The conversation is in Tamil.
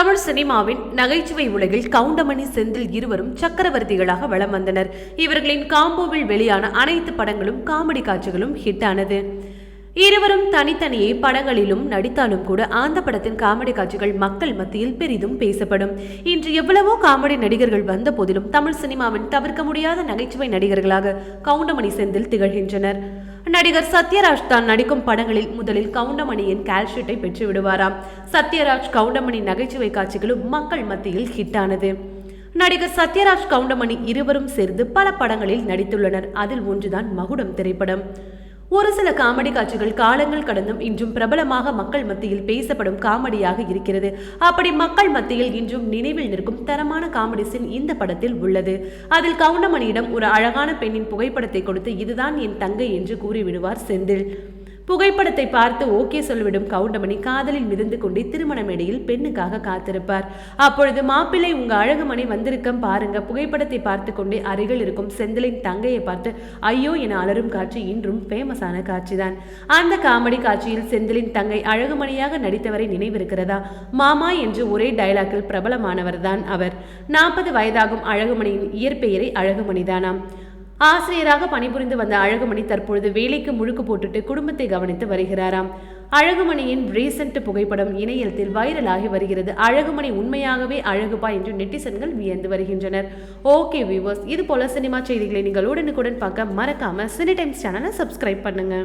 தமிழ் சினிமாவின் நகைச்சுவை உலகில் கவுண்டமணி செந்தில் இருவரும் சக்கரவர்த்திகளாக வலம் வந்தனர். இவர்களின் காம்போவில் வெளியான அனைத்து படங்களும் காமெடி காட்சிகளும் ஹிட் ஆனது இருவரும் தனித்தனியே படங்களிலும் நடித்தாலும் கூட அந்த படத்தின் காமெடி காட்சிகள் மக்கள் மத்தியில் பெரிதும் பேசப்படும். இன்று எவ்வளவோ காமெடி நடிகர்கள் வந்த போதிலும் தமிழ் சினிமாவின் தவிர்க்க முடியாத நகைச்சுவை நடிகர்களாக கவுண்டமணி செந்தில் திகழ்கின்றனர். நடிகர் சத்யராஜ் தான் நடிக்கும் படங்களில் முதலில் கவுண்டமணியின் கால்ஷீட்டை பெற்று விடுவாராம். சத்யராஜ் கவுண்டமணி நகைச்சுவை காட்சிகளும் மக்கள் மத்தியில் ஹிட்டானது நடிகர் சத்யராஜ் கவுண்டமணி இருவரும் சேர்ந்து பல படங்களில் நடித்துள்ளனர். அதில் ஒன்றுதான் மகுடம் திரைப்படம். ஒரு சில காமெடி காட்சிகள் காலங்கள் கடந்தும் இன்றும் பிரபலமாக மக்கள் மத்தியில் பேசப்படும் காமெடியாக இருக்கிறது. அப்படி மக்கள் மத்தியில் இன்றும் நினைவில் நிற்கும் தரமான காமெடி சீன் இந்த படத்தில் உள்ளது. அதில் கவுண்டமணியிடம் ஒரு அழகான பெண்ணின் புகைப்படத்தை கொடுத்து இதுதான் என் தங்கை என்று கூறிவிடுவார் செந்தில். புகைப்படத்தை பார்த்து ஓகே சொல்லிவிடும் கவுண்டமணி காதலில் மிதந்து கொண்டே திருமண மேடையில் பெண்ணுக்காக காத்திருப்பார். அப்பொழுது மாப்பிள்ளை உங்க அழகுமணி வந்திருக்கம் பாருங்க. புகைப்படத்தை பார்த்து கொண்டே அருகில் இருக்கும் செந்திலின் தங்கையை பார்த்து ஐயோ என அலரும் காட்சி இன்றும் ஃபேமஸான காட்சிதான். அந்த காமெடி காட்சியில் செந்திலின் தங்கை அழகுமணியாக நடித்தவரை நினைவிருக்கிறதா? மாமா என்று ஒரே டயலாக்கில் பிரபலமானவர் தான் அவர். நாற்பது வயதாகும் அழகுமணியின் இயற்பெயரை அழகுமணிதானாம். ஆசிரியராக பணிபுரிந்து வந்த அழகுமணி தற்பொழுது வேலைக்கு முழுக்கு போட்டுட்டு குடும்பத்தை கவனித்து வருகிறாராம். அழகுமணியின் ரீசெண்ட் புகைப்படம் இணையத்தில் வைரலாகி வருகிறது. அழகுமணி உண்மையாகவே அழகுப்பா என்று நெட்டிசன்கள் வியந்து வருகின்றனர். ஓகே வியூவர்ஸ் இது போல சினிமா செய்திகளை நீங்கள் உடனுக்குடன் பார்க்க மறக்காம சினி டைம்ஸ் சேனலை சப்ஸ்கிரைப் பண்ணுங்க.